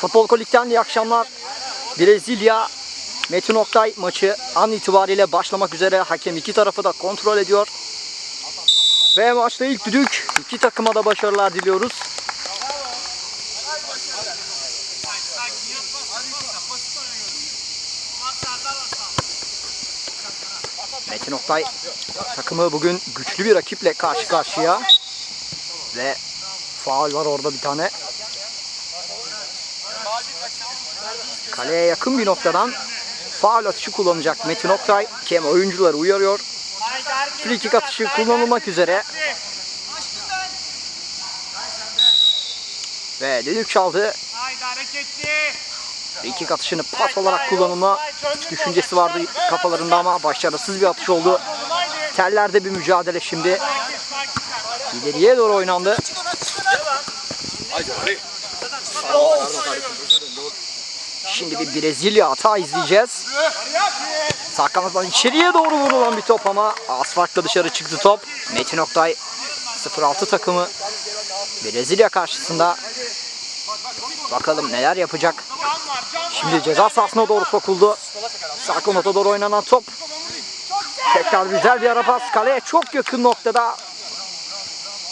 Futbol Kolik'ten iyi akşamlar. Brezilya Metin Oktay maçı an itibariyle başlamak üzere. Hakem iki tarafı da kontrol ediyor. Ve maçta ilk düdük. İki takıma da başarılar diliyoruz. Metin Oktay takımı bugün güçlü bir rakiple karşı karşıya. Ve faul var orada bir tane. Kaleye yakın bir noktadan faul atışı kullanacak Metin Oktay. Kem oyuncuları uyarıyor. Free kick atışı kullanılmak üzere. Ve düdük çaldı. Free kick atışını pas olarak kullanılma düşüncesi vardı kafalarında ama başarısız bir atış oldu. Tellerde bir mücadele şimdi. İleriye doğru oynandı. Şimdi bir Brezilya hata izleyeceğiz. Sağ içeriye doğru vurulan bir top ama az farkla dışarı çıktı top. Metin Oktay 06 takımı Brezilya karşısında bakalım neler yapacak. Şimdi ceza sahasına doğru sokuldu. Sağ doğru oynanan top. Tekrar güzel bir ara pas. Kaleye çok yakın noktada.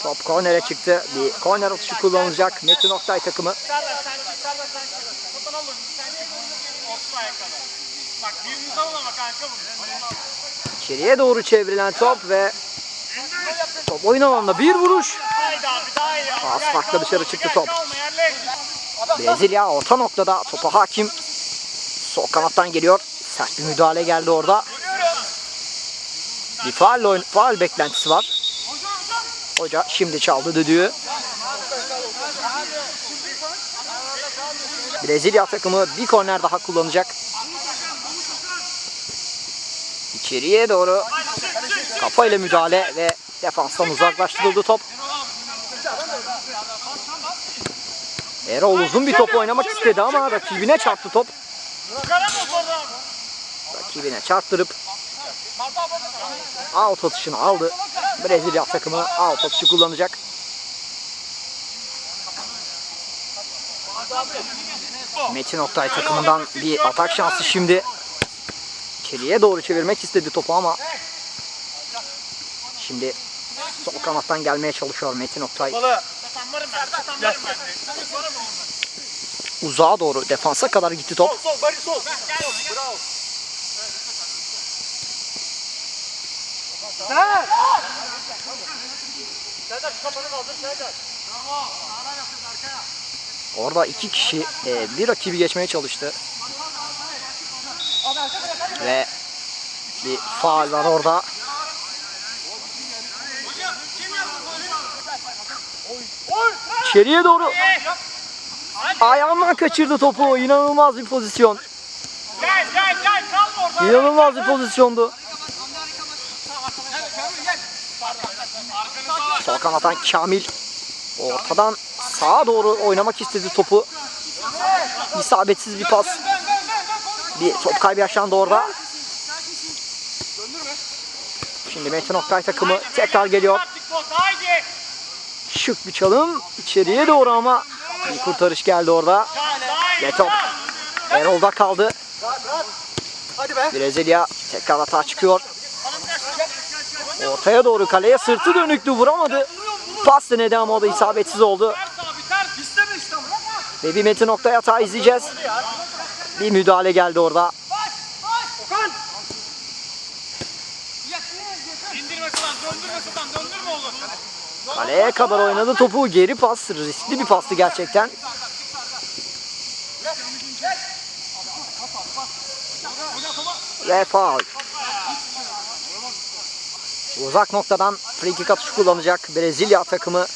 Top kornere çıktı. Bir korner atışı kullanılacak. Metin Oktay takımı. Serdar sen çık sen çık. Alın. Orta ayakkabı. Bak birini savun ama kanka bunu. İçeriye doğru çevrilen top ve top oyun alanında bir vuruş. Farkla dışarı çıktı top. Brezilya orta noktada topa hakim. Sol kanattan geliyor. Sert bir müdahale geldi orada. Bir faal, oyun, faal beklentisi var. Hoca şimdi çaldı düdüğü. Brezilya takımı bir korner daha kullanacak. İçeriye doğru kafayla müdahale ve defanstan uzaklaştırıldı top. Erol uzun bir top oynamak istedi ama rakibine çarptı top. Rakibine çarptırıp out atışını aldı. Brezilya takımı out atışı kullanacak. Metin Oktay takımından bir atak şansı şimdi. İçeriye doğru çevirmek istedi topu ama şimdi sol kanattan gelmeye çalışıyor Metin Oktay. Uzağa doğru defansa kadar gitti top. Sen. Serdar şu kafanı kaldır Serdar. Bravo. Orada iki kişi e, bir rakibi geçmeye çalıştı. Ve bir faal var orada. İçeriye doğru ayağından kaçırdı topu. İnanılmaz bir pozisyon. İnanılmaz bir pozisyondu. Sol kanattan Kamil ortadan sağa doğru oynamak istedi topu. İsabetsiz bir pas. Bir top kaybı yaşandı orada. Şimdi Metin Oktay takımı tekrar geliyor. Şık bir çalım. içeriye doğru ama bir kurtarış geldi orada. Ve top Erol'da kaldı. Brezilya tekrar hata çıkıyor. Ortaya doğru kaleye sırtı dönüktü vuramadı. Pas denedi ama o da isabetsiz oldu. Ters abi ters. İsteme işte. Ve bir Metin Oktay hata izleyeceğiz. Bir müdahale geldi orada. Kaleye kadar oynadı topu. Geri pas. Riskli bir pastı gerçekten. Ve faul. Uzak noktadan free kick atışı kullanacak Brezilya takımı.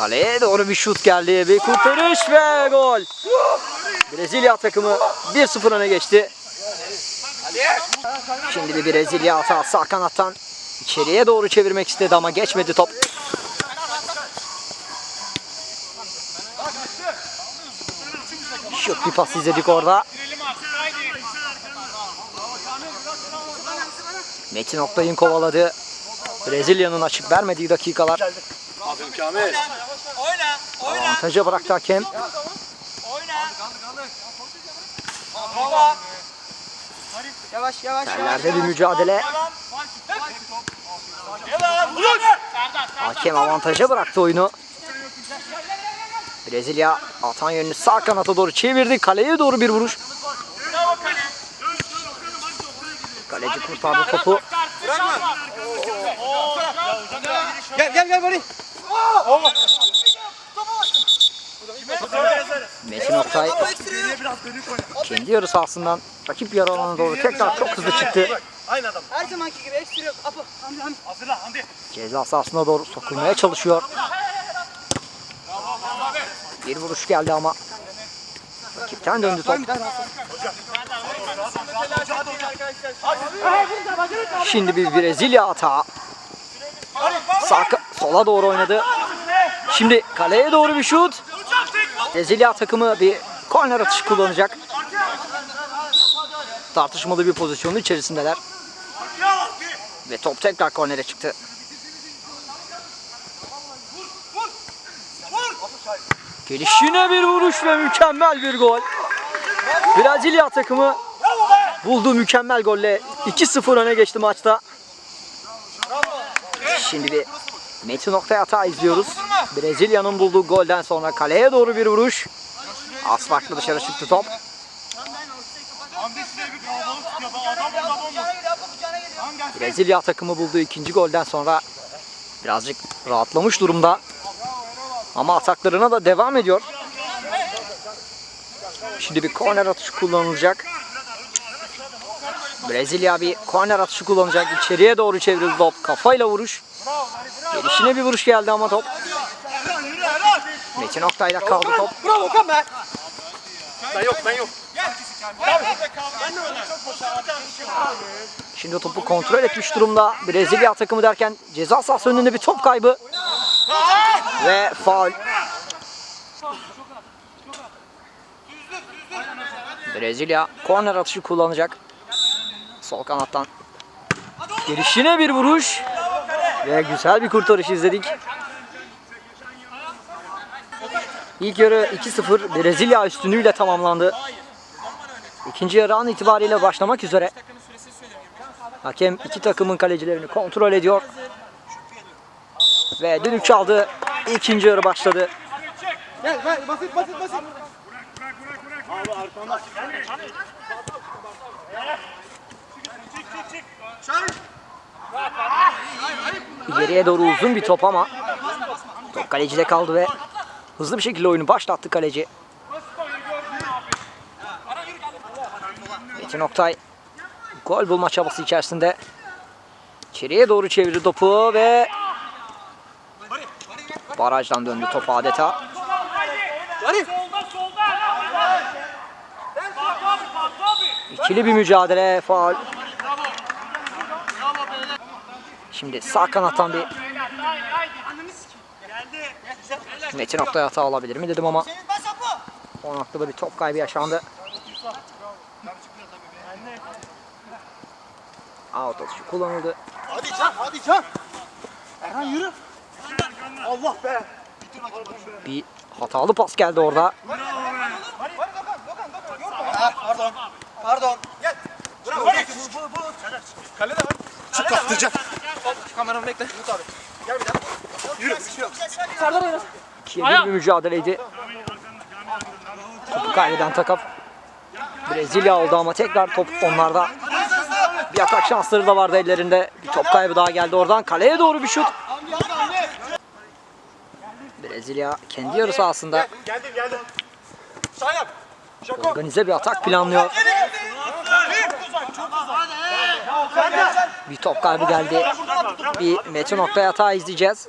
Kaleye doğru bir şut geldi. Bir kurtarış ve gol. Brezilya takımı 1-0 öne geçti. Şimdi bir Brezilya hata sağ kanattan içeriye doğru çevirmek istedi ama geçmedi top. Şut bir pas izledik orada. Metin Oktay'ın kovaladığı Brezilya'nın açık vermediği dakikalar. Aferin Kamil. Avantaja bıraktı hakem. Yavaş yavaş Yerlerde bir mücadele. Hakem avantaja bıraktı oyunu. Brezilya atan yönünü sağ kanata doğru çevirdi. Kaleye doğru bir vuruş. Kaleci kurtardı topu. Gel gel gel Bari. Metin Oktay kendi yarı sahasından rakip yarı alanına doğru tekrar çok hızlı çıktı. Aynı adam. Her zamanki gibi ekstra yok. Apo. Hamdi Hamdi. Hazırla Hamdi. Ceza sahasına doğru sokulmaya çalışıyor. Bir vuruş geldi ama rakipten döndü top. Şimdi bir Brezilya hata. Sağ, sola doğru oynadı. Şimdi kaleye doğru bir şut. Brezilya takımı bir korner atışı kullanacak. Tartışmalı bir pozisyonun içerisindeler. Ve top tekrar kornere çıktı. Gelişine bir vuruş ve mükemmel bir gol. Brezilya takımı bulduğu mükemmel golle 2-0 öne geçti maçta. Şimdi bir Metin Oktay hata izliyoruz. Brezilya'nın bulduğu golden sonra kaleye doğru bir vuruş. Az farklı dışarı çıktı top. Brezilya takımı bulduğu ikinci golden sonra birazcık rahatlamış durumda. Ama ataklarına da devam ediyor. Şimdi bir korner atışı kullanılacak. Brezilya bir korner atışı kullanacak. İçeriye doğru çevrildi top. Kafayla vuruş. Gelişine bir vuruş geldi ama top. Metin Oktay'la kaldı top. Bravo Okan be. Ben yok ben yok. Şimdi topu kontrol etmiş durumda. Brezilya takımı derken ceza sahası önünde bir top kaybı. Ve faul. Brezilya korner atışı kullanacak. Sol kanattan. Gelişine bir vuruş. Ve güzel bir kurtarış izledik. İlk yarı 2-0 Brezilya üstünlüğüyle tamamlandı. İkinci yarı an itibariyle başlamak üzere. Hakem iki takımın kalecilerini kontrol ediyor. Ve düdük çaldı. İkinci yarı başladı. Gel gel basit basit basit. İleriye doğru uzun bir top ama top kalecide kaldı ve hızlı bir şekilde oyunu başlattı kaleci. Metin Oktay gol bulma çabası içerisinde. İçeriye doğru çevirdi topu ve barajdan döndü top adeta. İkili bir mücadele faul. Şimdi sağ kanattan bir Metin Oktay hata olabilir mi dedim ama o noktada bir top kaybı yaşandı. Out atışı kullanıldı. Hadi Can hadi Can. Erhan yürü. Allah be. Bir hatalı pas geldi orada. Pardon. Pardon. Gel. Bravo. Bu bu bu. Kalede var. Çık kaptıracak. Kameramı bekle. Yut abi. Gel bir daha. Yürü. Bir şey yok. Serdar oynasın. İkiye bir mücadeleydi. Topu kaybeden takım Brezilya oldu ama tekrar top onlarda. Bir atak şansları da vardı ellerinde. Bir top kaybı daha geldi oradan. Kaleye doğru bir şut. Brezilya kendi yarı sahasında organize bir atak planlıyor. Bir top kaybı geldi. Bir Metin Oktay hata izleyeceğiz.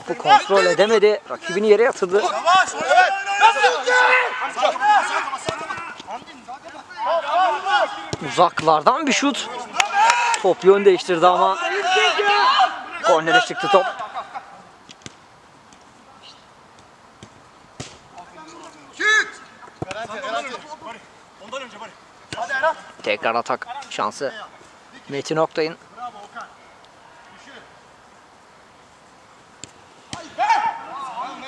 Topu kontrol edemedi. Rakibini yere yatırdı. Uzaklardan bir şut. Top yön değiştirdi ama kornere çıktı top. Tekrar atak şansı. Metin Oktay'ın.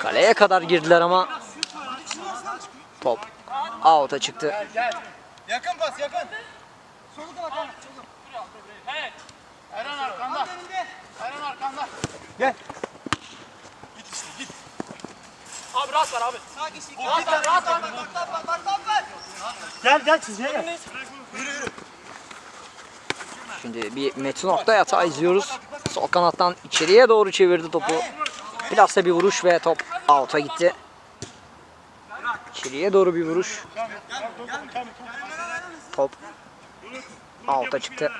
Kaleye kadar girdiler ama top out'a çıktı. Yakın pas yakın. Eren arkanda. Eren arkanda. Gel. Abi rahat ver abi. Rahat ver rahat ver. Gel gel çizgiye gel. Şimdi bir Metin Oktay hata izliyoruz. Sol kanattan içeriye doğru çevirdi topu. Plase bir vuruş ve top out'a gitti. İçeriye doğru bir vuruş. Top out'a çıktı.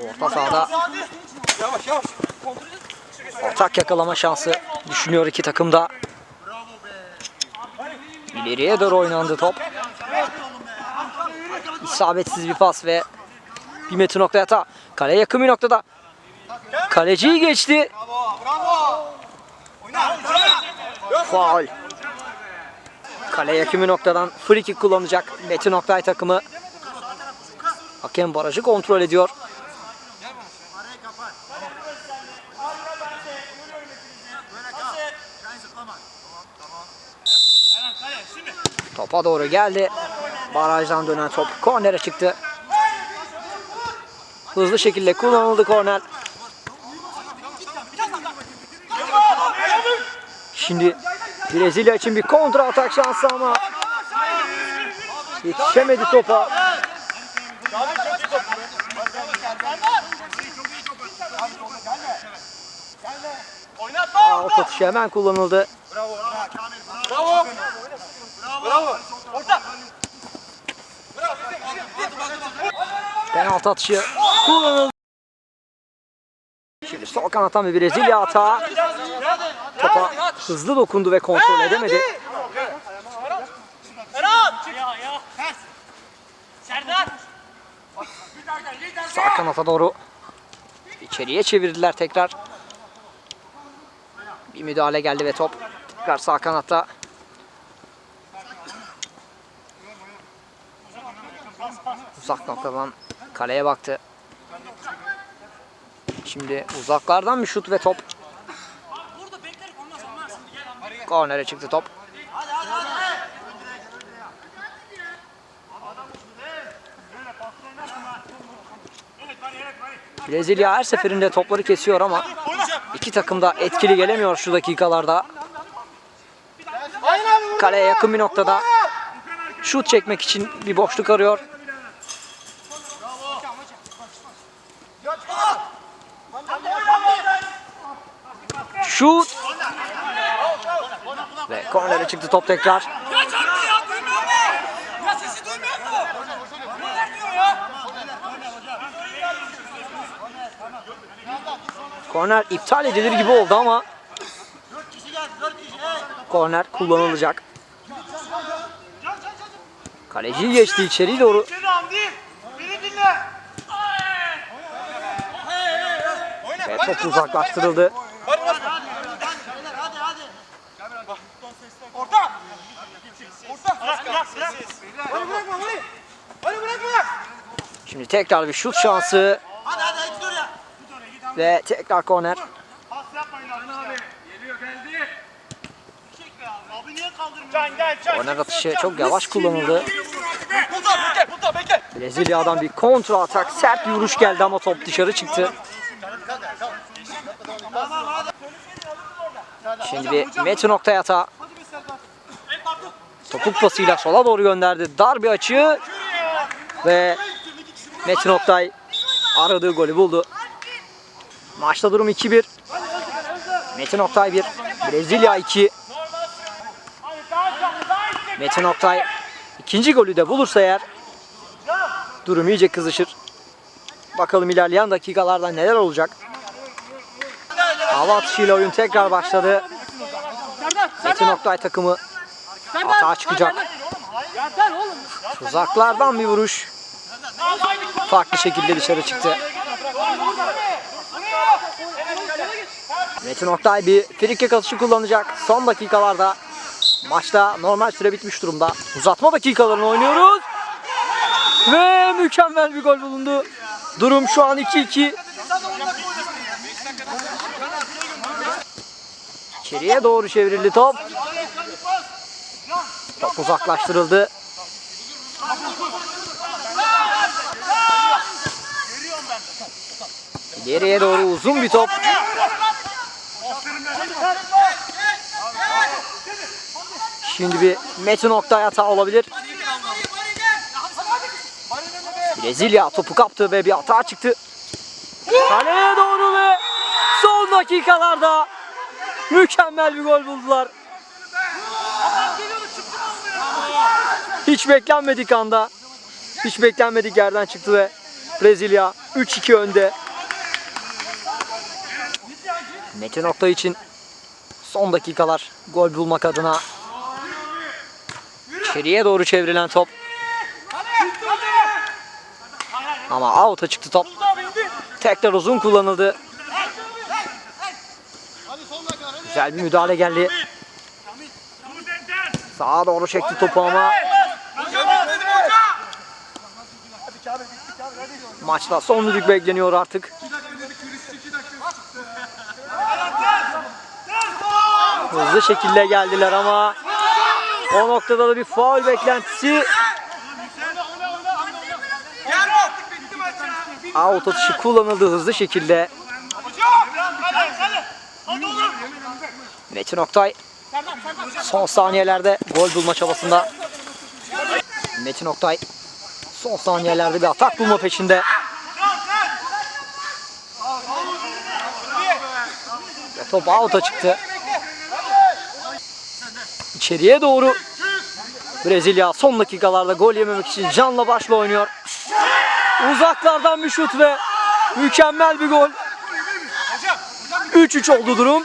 Orta sahada Yavaş yavaş. atak yakalama şansı düşünüyor iki takım da. İleriye doğru oynandı top. İsabetsiz bir pas ve bir Metin Oktay hata. Kaleye yakın bir noktada. Kaleciyi geçti. Faul. Kaleye yakın bir noktadan free kick kullanacak Metin Oktay takımı. Hakem barajı kontrol ediyor. Eren kale şimdi. Topa doğru geldi. Barajdan dönen top kornere çıktı. Hızlı şekilde kullanıldı korner. Şimdi Brezilya için bir kontra atak şansı ama yetişemedi topa. Out atışı hemen kullanıldı. Bravo. Bravo. Orta. Penaltı atışı kullanıldı. Şimdi sol kanattan bir Brezilya hata. Topa hızlı dokundu ve kontrol edemedi. Sağ kanata doğru içeriye çevirdiler tekrar. Bir müdahale geldi ve top tekrar sağ kanatta. Uzak noktadan kaleye baktı. Şimdi uzaklardan bir şut ve top. Kornere çıktı top. Brezilya her seferinde topları kesiyor ama iki takım da etkili gelemiyor şu dakikalarda. Kaleye yakın bir noktada şut çekmek için bir boşluk arıyor. Şut ve kornere çıktı top tekrar. Korner iptal edilir gibi oldu ama korner kullanılacak. Kaleci geçti içeri doğru. Ve top uzaklaştırıldı. Orta. Orta. Bırak bırak bırak. Hadi bırakma hadi. Hadi bırakma. Şimdi tekrar bir şut şansı Hadi hadi hadi dur ya. ve tekrar korner. Pas yapmayın abi. Geliyor geldi. Abi niye kaldırmıyor? Can gel can. Korner atışı çok yavaş kullanıldı. Burada bekle burada bekle. Brezilya'dan bir kontra atak sert bir vuruş geldi ama top dışarı çıktı. Şimdi bir Metin Oktay hata. Topuk pasıyla sola doğru gönderdi. Dar bir açı ve Metin Oktay aradığı golü buldu. Maçta durum 2-1. Metin Oktay 1, Brezilya 2. Hadi daha canlı daha istek. Metin Oktay ikinci golü de bulursa eğer durum iyice kızışır. Bakalım ilerleyen dakikalarda neler olacak. Hava atışıyla oyun tekrar başladı. Metin Oktay takımı Hata çıkacak. Uzaklardan bir vuruş. Farklı şekilde dışarı çıktı. Metin Oktay bir frikik atışı kullanacak. Son dakikalarda maçta normal süre bitmiş durumda. Uzatma dakikalarını oynuyoruz. Ve mükemmel bir gol bulundu. Durum şu an 2-2. İçeriye doğru çevrildi top. Top uzaklaştırıldı. İleriye doğru uzun bir top. Şimdi bir Metin Oktay hata olabilir. Brezilya topu kaptı ve bir hata çıktı. Kaleye doğru ve son dakikalarda mükemmel bir gol buldular. Hiç beklenmedik anda, hiç beklenmedik yerden çıktı ve Brezilya 3-2 önde. Metin Oktay için son dakikalar gol bulmak adına içeriye doğru çevrilen top. Ama out'a çıktı top. Tekrar uzun kullanıldı. Güzel bir müdahale geldi. Sağa doğru çekti topu ama maçta son düdük bekleniyor artık. Hızlı şekilde geldiler ama o noktada da bir faul beklentisi. Out atışı kullanıldı hızlı şekilde. Metin Oktay son saniyelerde gol bulma çabasında. Metin Oktay son saniyelerde bir atak bulma peşinde. Ve top out'a çıktı. İçeriye doğru Brezilya son dakikalarda gol yememek için canla başla oynuyor. Uzaklardan bir şut ve mükemmel bir gol. 3-3 oldu durum.